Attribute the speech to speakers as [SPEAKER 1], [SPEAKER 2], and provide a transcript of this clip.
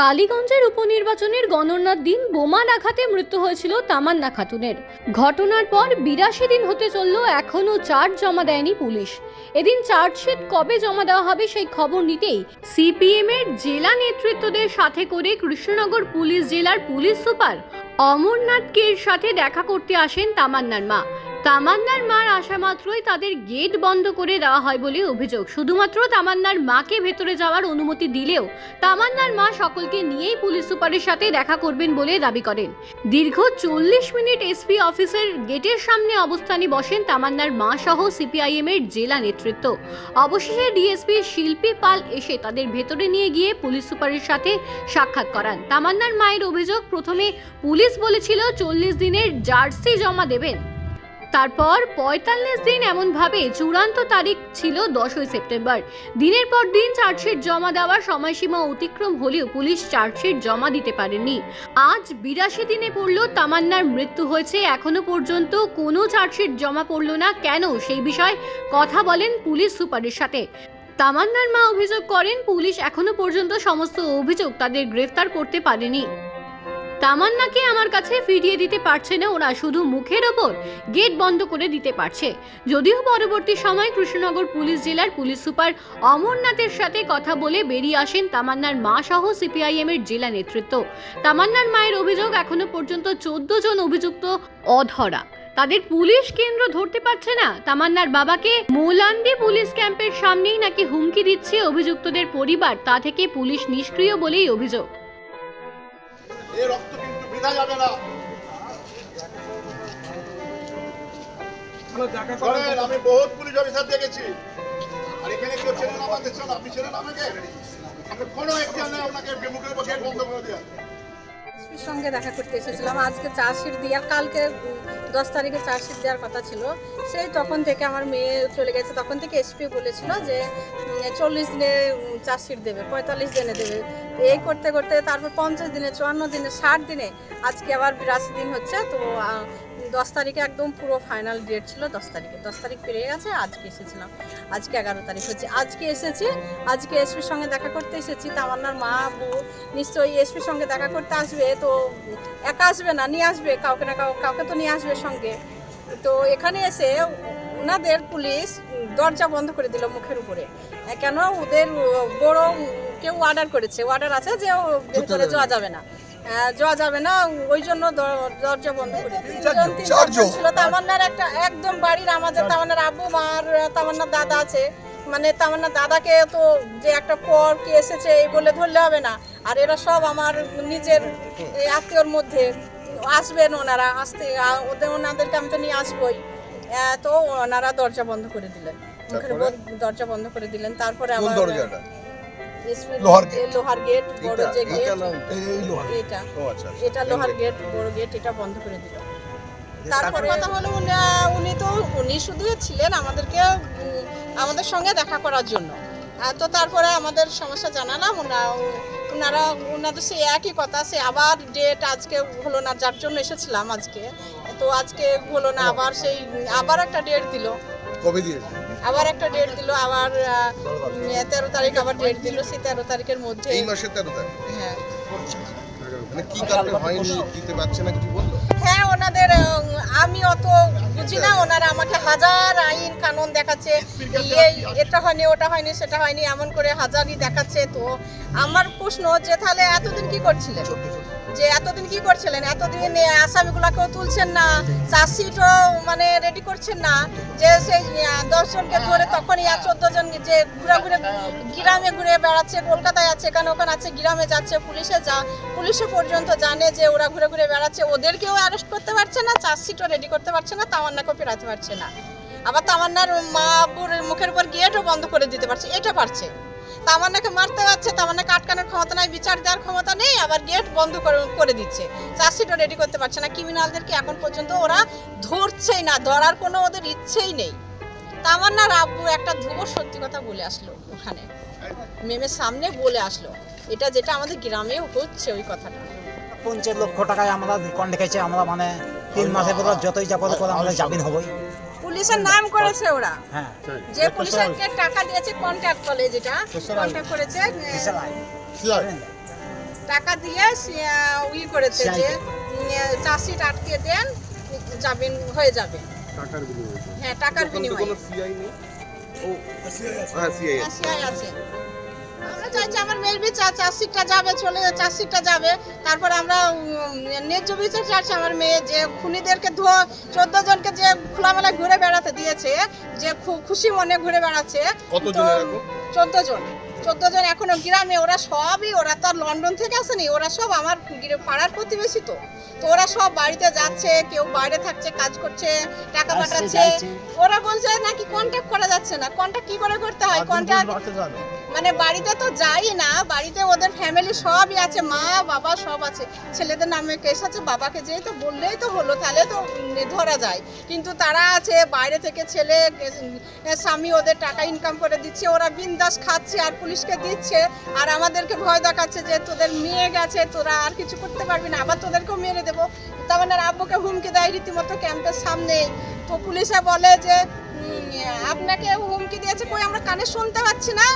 [SPEAKER 1] কালীগঞ্জের উপনির্বাচনের গণনার দিন বোমার আঘাতে মৃত্যু হয়েছিল তামান্না খাতুনের। ঘটনার পর বিরাশি দিন হতে চলল, এখনও চার্জ জমা দেয়নি পুলিশ। এদিন চার্জশিট কবে জমা দেওয়া হবে সেই খবর নিতেই সিপিএম এর জেলা নেতৃত্বদের সাথে করে কৃষ্ণনগর পুলিশ জেলার পুলিশ সুপার অমরনাথকের সাথে দেখা করতে আসেন তামান্নার মা। তামান্নার মার আসা মাত্রই তাদের গেট বন্ধ করে দেওয়া হয় বলে অভিযোগ। শুধুমাত্র তামান্নার মাকে ভেতরে যাওয়ার অনুমতি দিলেও তামান্নার মা সকলকে নিয়েই পুলিশ সুপারের সাথে দেখা করবেন বলে দাবি করেন। দীর্ঘ চল্লিশ মিনিট এসপি অফিসের গেটের সামনে অবস্থানে বসেন তামান্নার মা সহ সিপিআইএম এর জেলা নেতৃত্ব। অবশেষে ডিএসপি শিল্পী পাল এসে তাদের ভেতরে নিয়ে গিয়ে পুলিশ সুপারের সাথে সাক্ষাৎ করান। তামান্নার মায়ের অভিযোগ, প্রথমে পুলিশ বলেছিল চল্লিশ দিনের জার্সি জমা দেবেন। তারপর পঁয়তাল্লিশ দিন এমনভাবে চূড়ান্ত তারিখ ছিল দশই সেপ্টেম্বর। দিনের পর দিন চার্জশিট জমা দেওয়ার সময়সীমা অতিক্রম হলেও পুলিশ চার্জশিট জমা দিতে পারেনি আজ বিরাশি দিনে পড়ল তামান্নার মৃত্যু হয়েছে, এখনও পর্যন্ত কোনো চার্জশিট জমা পড়ল না, কেন সেই বিষয়ে কথা বলেন পুলিশ সুপারের সাথে। তামান্নার মা অভিযোগ করেন, পুলিশ এখনও পর্যন্ত সমস্ত অভিযোগ তাদের গ্রেফতার করতে পারেনি। তামান্নাকে আমার কাছে ফিরিয়ে দিতে পারছে না ওরা, শুধু মুখের ওপর গেট বন্ধ করে দিতে পারছে। যদিও পরবর্তী সময় কৃষ্ণনগর পুলিশ জেলার পুলিশ সুপার অমরনাথের সাথে কথা বলে বেরিয়ে আসেন তামান্নার মা সহ সিপিআইএম এর জেলা নেতৃত্ব। তামান্নার মায়ের অভিযোগ এখনও পর্যন্ত চোদ্দ জন অভিযুক্ত অধরা। তাদের পুলিশ কেন্দ্র ধরতে পারছে না। তামান্নার বাবাকে মৌলান্ডি পুলিশ ক্যাম্পের সামনেই নাকি হুমকি দিচ্ছে অভিযুক্তদের পরিবার, তা থেকে পুলিশ নিষ্ক্রিয় বলেই অভিযোগ।
[SPEAKER 2] এ রক্ত কিন্তু বৃথা যাবে না। শোনেন, আমি বহুত পুলিশ অফিসার দেখেছি। আর এখানে কেউ ছেলে নামা দেখছেন আপনি ছেলে নামে আপনি কোনো একটি আপনাকে মুখের উপর বন্ধ করে দেওয়া
[SPEAKER 3] এসপির সঙ্গে দেখা করতে এসেছিলাম। আজকে চার্জশিট দেওয়ার কালকে দশ তারিখে চার্জশিট দেওয়ার কথা ছিল। সেই তখন থেকে আমার মেয়ে চলে গেছে। তখন থেকে এসপি বলেছিল যে চল্লিশ দিনে চার্জশিট দেবে, পঁয়তাল্লিশ দিনে দেবে। এই করতে করতে তারপর পঞ্চাশ দিনে, চুয়ান্ন দিনে, ষাট দিনে আজকে আবার বিরাশি দিন হচ্ছে। তো দশ তারিখে একদম পুরো ফাইনাল ডেট ছিল দশ তারিখে। দশ তারিখ পেরিয়ে গেছে আজকে এসেছিলাম। আজকে এগারো তারিখ হচ্ছে। আজকে এসেছি আজকে এসপির সঙ্গে দেখা করতে এসেছি। তামান্নার মা বউ নিশ্চয়ই এসপির সঙ্গে দেখা করতে আসবে তো একা আসবে না নিয়ে আসবে কাউকে না কাউ- কাউকে তো নিয়ে আসবে সঙ্গে। তো এখানে এসে ওনাদের পুলিশ দরজা বন্ধ করে দিল মুখের উপরে। কেন? ওদের বড় কেউ অর্ডার করেছে। অর্ডার আছে যে ও ভেতরে যাওয়া যাবে না। যাওয়া যাবে না ওই জন্য দরজা বন্ধ করে ছিল তামান্নার একটা একদম বাড়ির আমাদের তামান্নার আব্বু মার তামান্নার দাদা আছে। মানে তামান্নার দাদাকে তো যে একটা পর কে এসেছে এই বলে ধরলে হবে না। আর এরা সব আমার নিজের এই আত্মীয়র মধ্যে। আসবেন ওনারা আসতে ওদের ওনাদেরকে আমি তো নিয়ে আসবোই। তো ওনারা দরজা বন্ধ করে দিলেন। দরজা বন্ধ করে দিলেন। তারপরে আবার এসপি-
[SPEAKER 4] লোহার গেট?
[SPEAKER 3] লোহার গেট বড় যে গেট
[SPEAKER 4] এই লোহার
[SPEAKER 3] এটা।
[SPEAKER 4] আচ্ছা আচ্ছা।
[SPEAKER 3] এটা লোহার গেট বড় গেট এটা বন্ধ করে দিল। তারপর কথা হলো উনি উনি তো উনি শুধু ছিলেন আমাদেরকে আমাদের সঙ্গে দেখা করার জন্য। তো তারপরে আমাদের সমস্যা জানালাম ওনা ওনারা ওনাদের সেই একই কথা সে আবার ডেট আজকে হলো না যার জন্য এসেছিলাম আজকে। তো আজকে হলো না আবার সেই আবার একটা ডেট দিল।
[SPEAKER 4] কবে দিয়েছে?
[SPEAKER 3] আবার একটা ডেট দিল আবার তেরো তারিখ আবার ডেট দিল সেই তেরো তারিখের মধ্যে।
[SPEAKER 4] এই মাসের তেরো তারিখ?
[SPEAKER 3] হ্যাঁ।
[SPEAKER 4] মানে কি কারণে হয়নি? দিতে পারছে না কিছু বলল?
[SPEAKER 3] হ্যাঁ ওনাদের আমি অত বুঝি না ওনারা আমাকে হাজার আইন কানুন দেখাচ্ছে এই এটা হয়নি ওটা হয়নি সেটা হয়নি এমন করে হাজারই দেখাচ্ছে। তো আমার প্রশ্ন যে তাহলে এতদিন কি করছিলেন? যে এতদিন কি করছিলেন? এতদিন আসামিগুলাকেও তুলছেন না চার্জশিটও মানে রেডি করছেন না, যে সেই দশজনকে ধরে তখনই আর চোদ্দ জন যে ঘুরে ঘুরে গ্রামে ঘুরে বেড়াচ্ছে, কলকাতায় আছে, এখানে ওখানে আছে, গ্রামে যাচ্ছে, পুলিশে যা, পুলিশে পর্যন্ত জানে যে ওরা ঘুরে ঘুরে বেড়াচ্ছে, ওদেরকেও অ্যারেস্ট করতে পারছে না চার্জশিটও রেডি করতে পারছে না, তামান্নাকেও ফেরাতে পারছে না। আবার তামান্নার মা মুখের উপর গেটও বন্ধ করে দিতে পারছে, এটা পারছে। তামান্নাকে মারতে পারছে তামান্নাকে আটকানোর ক্ষমতা নাই, বিচার দেওয়ার ক্ষমতা নেই, আবার গেট বন্ধ করে করে দিচ্ছে। চার্জশিটও রেডি করতে পারছে না ক্রিমিনালদেরকে এখন পর্যন্ত ওরা ধরছেই না, ধরার কোনো ওদের ইচ্ছেই নেই। তামান্নার আব্বু একটা ধ্রুব সত্যি কথা বলে আসলো ওখানে। মেমের সামনে বলে আসলো। এটা যেটা আমাদের গ্রামেও হচ্ছে ওই কথাটা।
[SPEAKER 5] পঞ্চাশ লক্ষ টাকায় আমরা কন রেখেছে, আমরা মানে তিন মাসের পর যতই যাব করে আমরা জামিন হবই।
[SPEAKER 3] পুলিশের নাম করেছে ওরা।
[SPEAKER 5] হ্যাঁ।
[SPEAKER 3] যে পুলিশকে টাকা দিয়েছে কন্ট্যাক্ট কলে যেটা কন্ট্যাক্ট করেছে
[SPEAKER 4] হয়?
[SPEAKER 3] টাকা দিয়ে সে- ই করেছে যে চাষিট আটকে দেন যাবেন হয়ে যাবে।
[SPEAKER 4] টাকার বিনিময়ে।
[SPEAKER 3] হ্যাঁ টাকার বিনিময়ে।
[SPEAKER 4] কোনো সিআই নেই? ও হ্যাঁ সিআই
[SPEAKER 3] হ্যাঁ, সিআই আছে। আমরা চাইছি আমার মেয়ের বিচার চাষিকটা যাবে চলে চাষিকটা যাবে। তারপর আমরা ন্যায্য বিচার চাইছি আমার মেয়ে যে খুনিদেরকে ধো চোদ্দ জনকে যে খোলামেলায় ঘুরে বেড়াতে দিয়েছে যে খুশি মনে ঘুরে বেড়াচ্ছে। চোদ্দ জন। চোদ্দ জন এখনও গ্রামে ওরা সবই ওরা তো আর লন্ডন থেকে আসেনি ওরা সব আমার গিরে- পাড়ার প্রতিবেশী তো। তো ওরা সব বাড়িতে যাচ্ছে কেউ বাইরে থাকছে কাজ করছে টাকা পাঠাচ্ছে। ওরা বলছে নাকি কন্ট্যাক্ট করা যাচ্ছে না কন্ট্যাক্ট কি করে করতে হয়? কন্ট্যাক্ট মানে বাড়িতে তো যাই না, বাড়িতে ওদের ফ্যামিলি সবই আছে, মা, বাবা সব আছে। ছেলেদের নামে কেস আছে, বাবাকে যেই তো বললেই তো হলো, তাহলে তো ধরা যায়। কিন্তু তারা আছে, বাইরে থেকে ছেলে স্বামী ওদের টাকা ইনকাম করে দিচ্ছে, ওরা বিন্দাস খাচ্ছে আর পুলিশকে দিচ্ছে। আর আমাদেরকে ভয় দেখাচ্ছে যে তোদের মেয়ে গেছে, তোরা আর কিছু করতে পারবি না, আবার তোদেরকেও মেরে দেবো। তার মানে আব্বুকে হুমকি দেয় রীতিমতো ক্যাম্পের সামনে তো পুলিশে বলে যে আপনাকে হুমকি দিয়েছে, কই আমরা কানে শুনতে পাচ্ছি না?